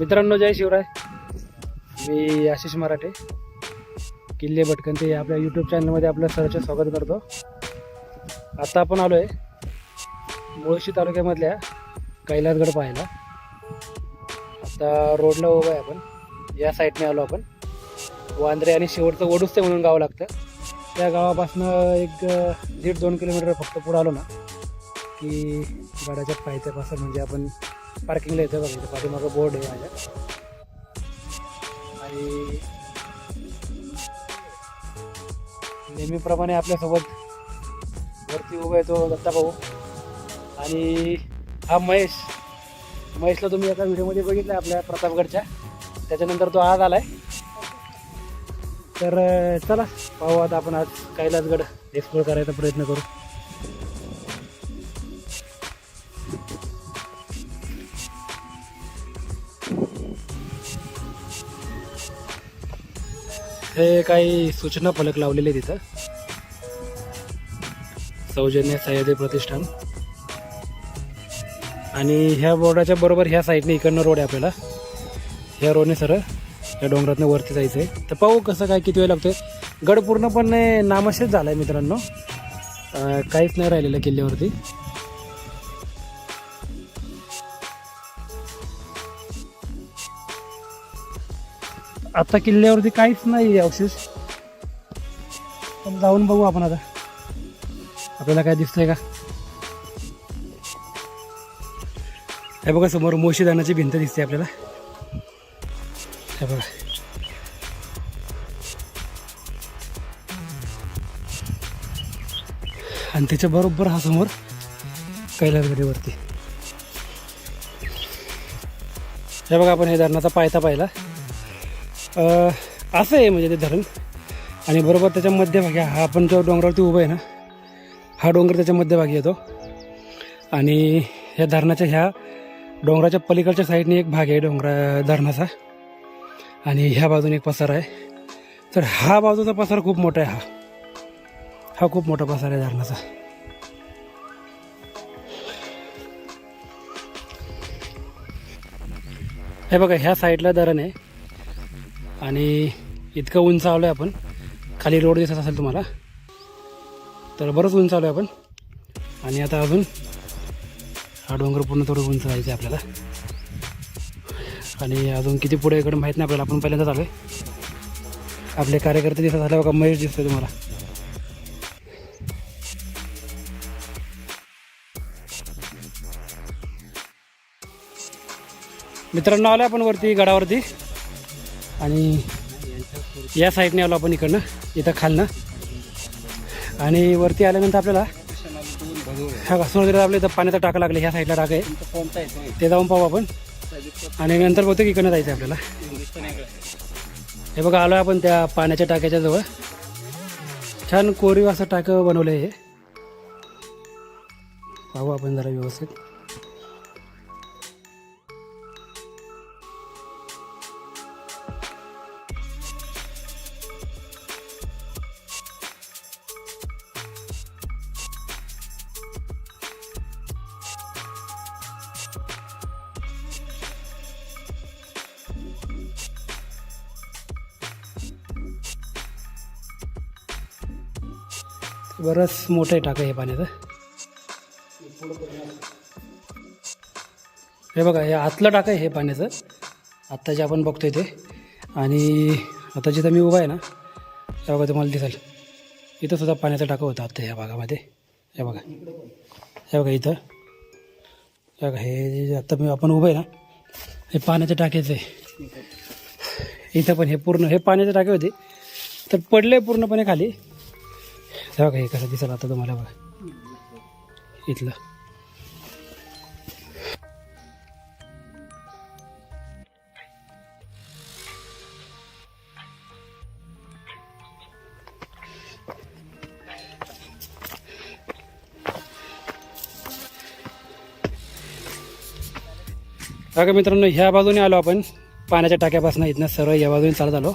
मित्रांनो जय शिवराय. मी आशिष मराठे. किल्ले भटकंती या आपल्या यूट्यूब चॅनलमध्ये आपलं सरचे स्वागत करतो. आता आपण आलो आहे मुळशी तालुक्यामधल्या कैलासगड पाहायला. आता रोडला उभं आहे आपण. या साईडने आलो आपण. वांद्रे आणि शेवटचं वडुस्ते म्हणून गाव लागतं. त्या गावापासनं एक दीड दोन किलोमीटर फक्त पुढं आलो ना की गडाच्या पायथ्यापासून म्हणजे आपण पार्किंगला येतं बघा इथं. पाठीमागं बोर्ड आहे माझ्या. आणि नेहमीप्रमाणे आपल्यासोबत वरती उभा आहे तो दत्ता भाऊ. आणि हा महेश. महेशला तुम्ही एका व्हिडिओमध्ये बघितलं आपल्या प्रतापगडच्या. त्याच्यानंतर तो आज आलाय. तर चला पाहू आता आपण आज कैलासगड एक्सप्लोर करायचा प्रयत्न करू. हे काही सूचना फलक लावलेले तिथं. सौजन्य सह्याद्री प्रतिष्ठान. आणि ह्या बोर्डाच्या बरोबर ह्या साईडने इकडनं रोड आहे आपल्याला. ह्या रोडने सरळ या डोंगरातनं वरती जायचं आहे तर पाहू कसं काय किती वेळ लागतोय. गड पूर्णपणे नामशेष झाला आहे मित्रांनो काहीच नाही राहिलेलं किल्ल्यावरती. आता किल्ल्यावरती काहीच नाही अवशेष. पण जाऊन बघू आपण आता. आपल्याला काय दिसतंय का? हे बघा समोर मोशीदानाची भिंत दिसते आपल्याला. हे बघा. आणि त्याच्या बरोबर हा समोर कैलासगडीवरती हे बघा आपण हे धरणाचा पायथा पाहिला. असं आहे म्हणजे ते धरण. आणि बरोबर त्याच्या मध्यभागी हा आपण जो डोंगरावरती उभं आहे ना हा डोंगर त्याच्या मध्यभागी येतो. आणि ह्या धरणाच्या ह्या डोंगराच्या पलीकडच्या साईडने एक भाग आहे डोंगरा धरणाचा. आणि ह्या बाजूने एक पसार आहे. तर हा बाजूचा पसार खूप मोठा आहे हा. हा खूप मोठा पसार आहे धरणाचा. हे बघा ह्या साईडला धरण आहे. आणि इतकं उंच आलो आहे आपण. खाली रोड दिसत असेल तुम्हाला. तर बरंच उंच आलो आहे आपण. आणि आता अजून हा डोंगर पूर्ण थोडं उंच जायचं आहे आपल्याला. आणि अजून किती पुढे इकडे माहीत नाही आपल्याला. आपण पहिल्यांदाच आलो आहे आपले कार्यकर्ते दिसत झाले बघा महेश दिसतोय तुम्हाला. मित्रांनो आलो आपण वरती गडावरती. आणि या साईडने आलो आपण इकडनं इथं खालनं. आणि वरती आल्यानंतर आपल्याला ह्या का समुद्रात आपल्या इथं पाण्याचा टाका लागले ह्या साईडला टाका आहे. ते जाऊन पाहू आपण. आणि नंतर बहुतेक इकडनं जायचं आहे आपल्याला. हे बघा आलो आपण त्या पाण्याच्या टाक्याच्या जवळ. छान कोरीव असं टाकं बनवलं आहे पाहू आपण जरा व्यवस्थित. बरंच मोठं आहे टाकं हे पाण्याचं. हे बघा हे आतलं टाकं आहे हे पाण्याचं. आत्ता जे आपण बघतोय ते. आणि आता जिथं मी उभा आहे ना हे बघा तुम्हाला दिसेल. इथं सुद्धा पाण्याचं टाकं होतं आत्ता ह्या भागामध्ये. हे बघा. हे बघा इथं. हे बघा हे जे आत्ता मी आपण उभं आहे ना हे पाण्याच्या टाक्याचं आहे. इथं पण हे पूर्ण हे पाण्याचे टाके होते. तर पडले पूर्णपणे खाली. हे बघा हे कसं दिसेल आता तुम्हाला बघा. इथलं. बघा मित्रांनो ह्या बाजूने आलो आपण. पाण्याच्या टाक्यापासून इथनं सरळ या बाजूने चालत आलो.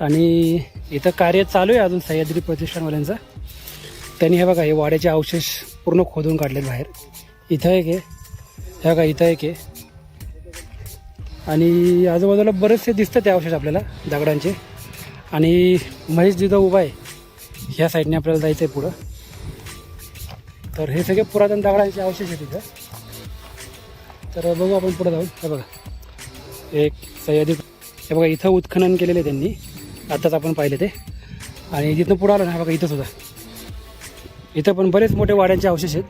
आणि इथं कार्य चालू आहे अजून सह्याद्री प्रतिष्ठानवाल्यांचं. त्यांनी हे बघा हे वाड्याचे अवशेष पूर्ण खोदून काढलेत बाहेर. इथं एक आहे. हे बघा इथं एक आहे. आणि आजूबाजूला बरेचसे दिसतात ते अवशेष आपल्याला दगडांचे. आणि महेश जिथं उभा आहे ह्या साईडने आपल्याला जायचं आहे पुढं. तर हे सगळे पुरातन दगडांचे अवशेष आहेत तिथं तर बघू आपण पुढं जाऊन. हे बघा. एक सह्याद्री. हे बघा इथं उत्खनन केलेलं आहे त्यांनी. आत्ताच आपण पाहिले ते. आणि जिथं पुढं आलं ना हे बघा इथं सुद्धा. इथं पण बरेच मोठे वाड्यांचे अवशेष आहेत.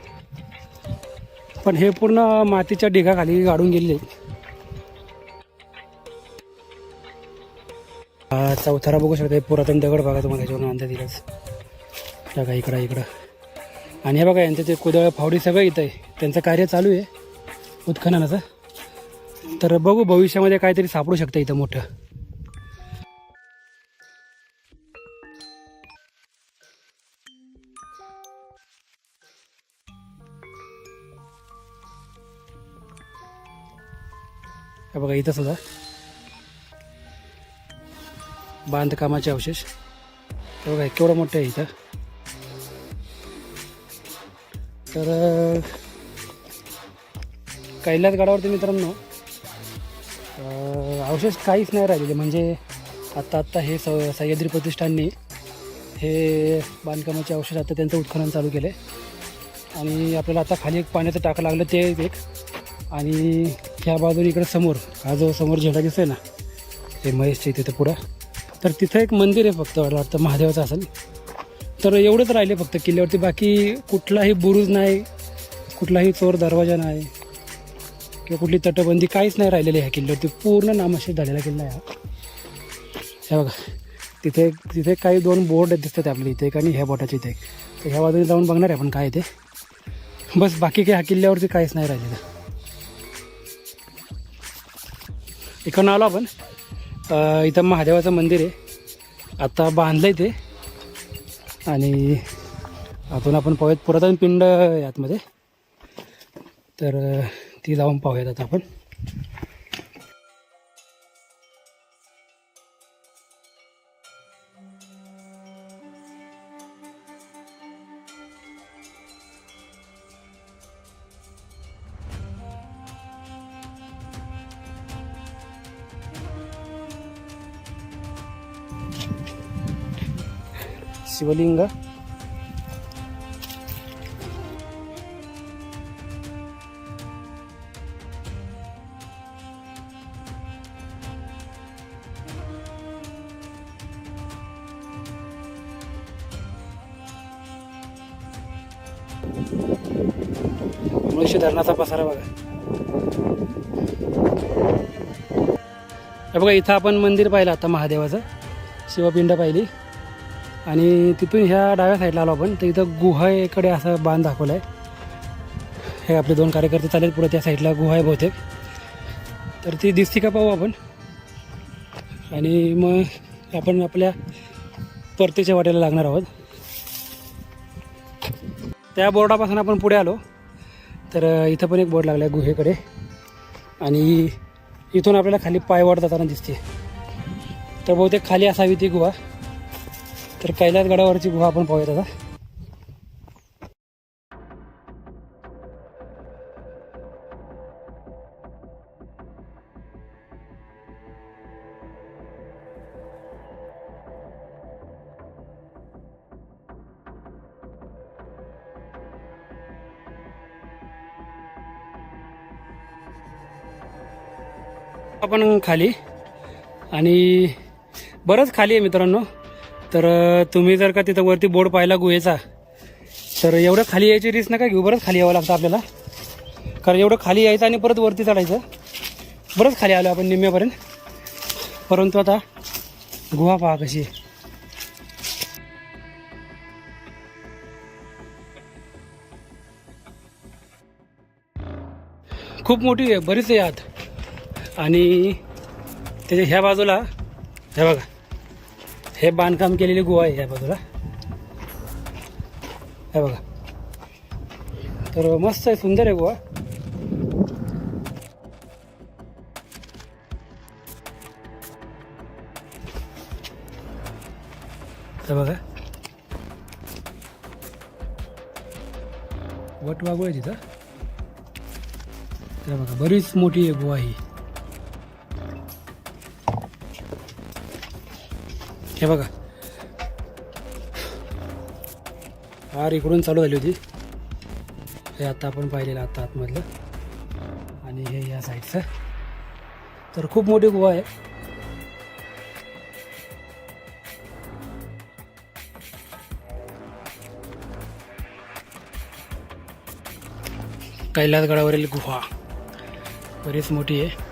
पण हे पूर्ण मातीच्या ढिगाखाली गाडून गेलेले आहेत. हा चौथारा बघू शकता पुरातन दगड बघा तुम्हाला याच्यावर अंदाज दिलाच बघा इकडं इकडं. आणि हे बघा यांचं ते कुदळ फावडी सगळं इथं आहे. त्यांचं कार्य चालू आहे उत्खननाचं. तर बघू भविष्यामध्ये काहीतरी सापडू शकतं इथं मोठं. हे बघा इथं सुद्धा. बांधकामाचे अवशेष. हे बघा केवढं मोठं आहे इथं. तर कैलास गडावरती मित्रांनो अवशेष काहीच नाही राहिलेले. म्हणजे आत्ता आत्ता हे स सह्याद्री प्रतिष्ठानने हे बांधकामाचे अवशेष आता त्यांचं उत्खनन चालू केलं आहे आणि आपल्याला आता खाली एक पाण्याचं टाकं लागलं ते एक. आणि ह्या बाजूने इकडं समोर हा जो समोर झेंडा दिसतोय ना ते महेशच्या तिथं पुढं. तर तिथं एक मंदिर आहे फक्त मला वाटतं महादेवाचं असेल तर एवढंच राहिले फक्त किल्ल्यावरती. बाकी कुठलाही बुरुज नाही कुठलाही चोर दरवाजा नाही किंवा कुठली तटबंदी काहीच नाही राहिलेली ह्या किल्ल्यावरती. पूर्ण नामशेष झालेला किल्ला आहे हा. हे बघा तिथे तिथे काही दोन बोर्ड दिसतात आपल्या इथे एक आणि ह्या बोटाचे इथे एक. तर ह्या बाजूने जाऊन बघणार आहे आपण काय आहे ते. बस बाकी काही ह्या किल्ल्यावरती काहीच नाही राहिलेलं. इकडनं आलो आपण इथं महादेवाचं मंदिर आहे. आता बांधलं आहे ते. आणि आतून आपण पाहूयात पुरातन पिंड आहे आतमध्ये तर ती जाऊन पाहूयात आता आपण. शिवलिंग. मुळशी धरणाचा पसारा बघा. हे बघा इथं आपण मंदिर पाहिलं आता महादेवाचं. शिवपिंड पाहिली. आणि तिथून ह्या डाव्या साईडला आलो आपण. तर इथं गुहाकडे असं बांध दाखवला आहे. हे आपले दोन कार्यकर्ते चालेल पुढे त्या साईडला गुहा आहे बहुतेक. तर ती दिसती का पाहू आपण? आणि मग आपण आपल्या परतीच्या वाटेला लागणार आहोत. त्या बोर्डापासून आपण पुढे आलो. तर इथं पण एक बोर्ड लागला आहे गुहेकडे. आणि इथून आपल्याला खाली पायवाट जाताना दिसते तर बहुतेक खाली असावी ती गुहा. तर कैलास गडावरची गुहा आपण पाहूयात आता. आपण खाली आणि बरंच खाली आहे मित्रांनो. तर तुम्ही जर का तिथं वरती बोर्ड पाहिला गुहेचा तर एवढं खाली यायची रिस्क नका घेऊ. बरंच खाली यावं लागतं आपल्याला. कारण एवढं खाली यायचं आणि परत वरती चढायचं बरंच खाली आलो आपण निम्म्यापर्यंत. परंतु आता गुहा पहा कशी आहे. खूप मोठी आहे बरीच आहे आत. आणि त्याच्या ह्या बाजूला हे बघा. हे बांधकाम केलेली गुहा आहे या बाजूला. हे बघा. तर मस्त आहे सुंदर आहे गुहा. हे बघा. वट वागू आहे तिथं. बघा बरीच मोठी आहे गुहा ही. हे बघा. आर इकडून चालू झाली होती. हे आता आपण पाहिलेलं आता आतमधलं. आणि हे या साईडचं. तर खूप मोठी गुहा आहे. कैलासगडावरील गुहा. बरीच मोठी आहे.